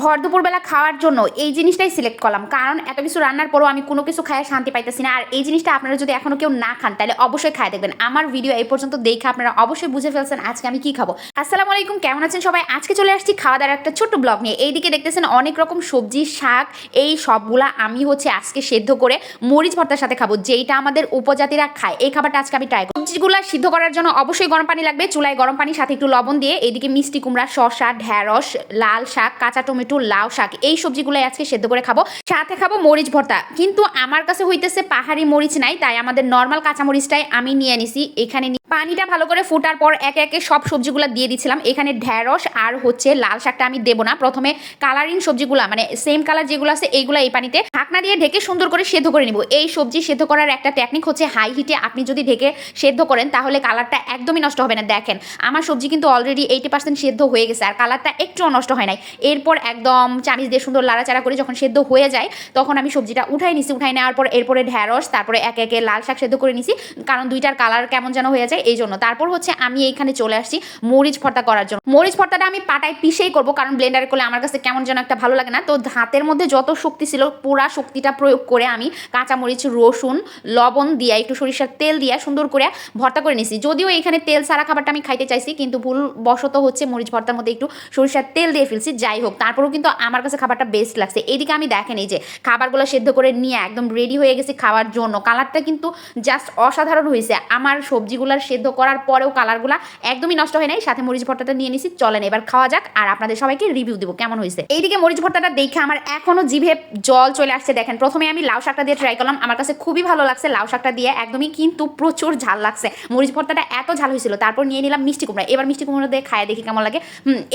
ভর দুপুরবেলা খাওয়ার জন্য এই জিনিসটাই সিলেক্ট করলাম। কারণ এত কিছু রান্নার পরও আমি কোনো কিছু খায় শান্তি পাইতেছি না। আর এই জিনিসটা আপনারা যদি এখনও কেউ না খান, তাহলে অবশ্যই খায় দেখবেন। আমার ভিডিও এই পর্যন্ত দেখে আপনারা অবশ্যই বুঝে ফেলছেন আজকে আমি কি খাব। আসসালামু আলাইকুম, কেমন আছেন সবাই? আজকে চলে আসছি খাওয়া দাওয়ার একটা ছোট্ট ব্লগ নিয়ে। এইদিকে দেখতেছেন অনেক রকম সবজি, শাক, এই সবগুলা আমি হচ্ছে আজকে সেদ্ধ করে মরিচ ভর্তার সাথে খাব, যেইটা আমাদের উপজাতিরা খায়। এই খাবারটা আজকে আমি ট্রাই সবজিগুলো সিদ্ধ করার জন্য অবশ্যই গরম পানি লাগবে। চুলায় গরম পানির সাথে একটু লবণ দিয়ে এদিকে মিষ্টি কুমড়া শশা ঢ্যাঁড়স, লাল শাক, কাঁচা টমেটো, লাউ শাক এই সবজিগুলো আজকে সেদ্ধ করে খাব। সাথে খাব মরিচ ভর্তা। কিন্তু আমার কাছে হইতেছে পাহাড়ি মরিচ নাই, তাই আমাদের নর্মাল কাঁচা মরিচটাই আমি নিয়ে নিছি। এখানে পানিটা ভালো করে ফোটার পর একে একে সব সবজিগুলো দিয়ে দিছিলাম। এখানে ঢ্যাঁড়স আর হচ্ছে লাল শাকটা আমি দেবো না। প্রথমে কালারিং সবজিগুলা মানে সেম কালার যেগুলো আছে এইগুলো এই পানিতে ঢাকনা দিয়ে ঢেকে সুন্দর করে সেদ্ধ করে নিব। এই সবজি সেদ্ধ করার একটা টেকনিক হচ্ছে হাই হিটে আপনি যদি ঢেকে সেদ্ধ করেন তাহলে কালারটা একদমই নষ্ট হবে না। দেখেন, আমার সবজি কিন্তু অলরেডি এইটি পার্সেন্ট সেদ্ধ হয়ে গেছে আর কালারটা একটুও নষ্ট হয় নাই। এরপর একদম চামিচ দিয়ে সুন্দর লাড়াচাড়া করে যখন সেদ্ধ হয়ে যায়, তখন আমি সবজিটা উঠাই নিছি। উঠাই নেওয়ার পর এরপরে ঢ্যাঁড়স, তারপরে একে একে লাল শাক সেদ্ধ করে নিছি। কারণ দুইটার কালার কেমন যেন হয়ে যায় এই জন্য তারপর হচ্ছে আমি এইখানে চলে আসছি মরিচ ভর্তা করার জন্য। মরিচ ভর্তাটা আমি পাটায় পিষেই করব, কারণ ব্লেন্ডারে করলে আমার কাছে কেমন যেন একটা ভালো লাগে না। তো হাতের মধ্যে যত শক্তি ছিল, পুরা শক্তিটা প্রয়োগ করে আমি কাঁচামরিচ, রসুন, লবণ দিয়ে, একটু সরিষার তেল দিয়ে সুন্দর করে ভর্তা করে নিছি যদিও এখানে তেল সারা খাবারটা আমি খাইতে চাইছি, কিন্তু ভুল বশত হচ্ছে মরিচ ভর্তার মধ্যে একটু সরিষার তেল দিয়ে ফেলছি। যাই হোক, তারপরেও কিন্তু আমার কাছে খাবারটা বেস্ট লাগছে। এইদিকে আমি দেখেন এই যে খাবারগুলো সেদ্ধ করে নিয়ে একদম রেডি হয়ে গেছে খাওয়ার জন্য। কালারটা কিন্তু জাস্ট অসাধারণ হয়েছে আমার সবজিগুলার সেদ্ধ করার পরেও কালারগুলা একদমই নষ্ট হয় নাই। সাথে মরিচ ভর্তাটা নিয়ে নিছি, চলেন এবার খাওয়া যাক আর আপনাদের সবাইকে রিভিউ দিব, কেমন হয়েছে। এইদিকে মরিচ ভর্তাটা দেখে আমার এখনও জিভে জল চলে আসছে, দেখেন। প্রথমে আমি লাউ শাকটা দিয়ে ট্রাই করলাম, আমার কাছে খুবই ভালো লাগছে লাউ শাকটা দিয়ে, একদমই কিন্তু প্রচুর ঝাল লাগছে। মরিচ ভর্তাটা এত ঝাল হয়েছিল, তারপর নিয়ে নিলাম মিষ্টি কুমড়া। এবার মিষ্টি কুমড়া দিয়ে খায় দেখি কেমন লাগে।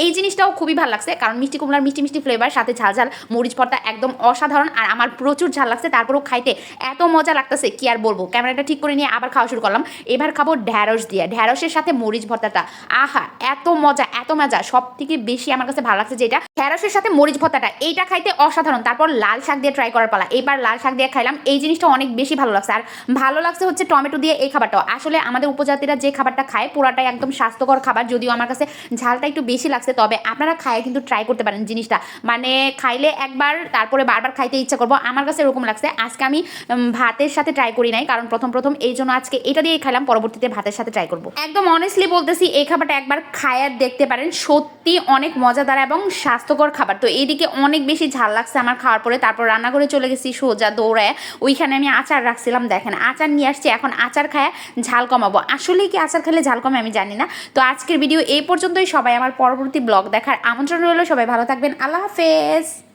এই জিনিসটাও খুবই ভালো লাগছে, কারণ মিষ্টি কুমড়ার মিষ্টি মিষ্টি ফ্লেভার সাথে ঝাল ঝাল মরিচ ভর্তা একদম অসাধারণ, আর আমার প্রচুর ঝাল লাগছে, তারপরেও খাইতে এত মজা লাগতেছে, কি আর বলব। ক্যামেরাটা ঠিক করে নিয়ে আবার খাওয়া শুরু করলাম। এবার খাব ঢ্যাঁড়স দিয়ে। ঢ্যাঁড়সের সাথে মরিচ ভর্তাটা। আহা, এত মজা এত মজা। সব থেকে বেশি আমার কাছে ভালো লাগছে যেটা, ঢ্যাঁড়সের সাথে মরিচ ভর্তাটা। এইটা খাইতে অসাধারণ। তারপর লাল শাক দিয়ে ট্রাই করার পালা। এবার লাল শাক দিয়ে খাইলাম। এই জিনিসটা অনেক বেশি ভালো লাগছে। আর ভালো লাগছে হচ্ছে টমেটো দিয়ে এই খাবারটাও। আসলে আমাদের উপজাতিরা যে খাবারটা খায় পুরাটাই একদম স্বাস্থ্যকর খাবার, যদিও আমার কাছে ঝালটা একটু বেশি লাগছে। তবে আপনারা খায় কিন্তু ট্রাই করতে পারেন জিনিসটা। মানে খাইলে একবার, তারপরে বারবার খাইতে ইচ্ছা করব। আমার কাছে এরকম লাগছে। আজকে আমি ভাতের সাথে ট্রাই করি নাই। কারণ প্রথম প্রথম এই জন্য আজকে এটা দিয়ে খাইলাম। পরবর্তীতে ভাতের সাথে ট্রাই করব। একদম অনেস্টলি বলতেছি, এই খাবারটা একবার খায় আর দেখতে পারেন। সত্যি অনেক মজাদার এবং স্বাস্থ্যকর খাবার। তো এইদিকে অনেক বেশি ঝাল লাগছে আমার খাওয়ার পরে। তারপর রান্না করে চলে গেছি সোজা দৌড়ায়। ওইখানে আমি আচার রাখছিলাম, দেখেন। আচার নিয়ে আসছি, এখন আচার খায় ঝাল কমাবো। আসলে কি আচার খেলে ঝাল কমে আমি জানি না। তো আজকের ভিডিও এই পর্যন্তই। সবাই আমার পরবর্তী ব্লগ দেখার আমন্ত্রণ রইল। সবাই ভালো থাকবেন। আল্লাহ হাফেজ।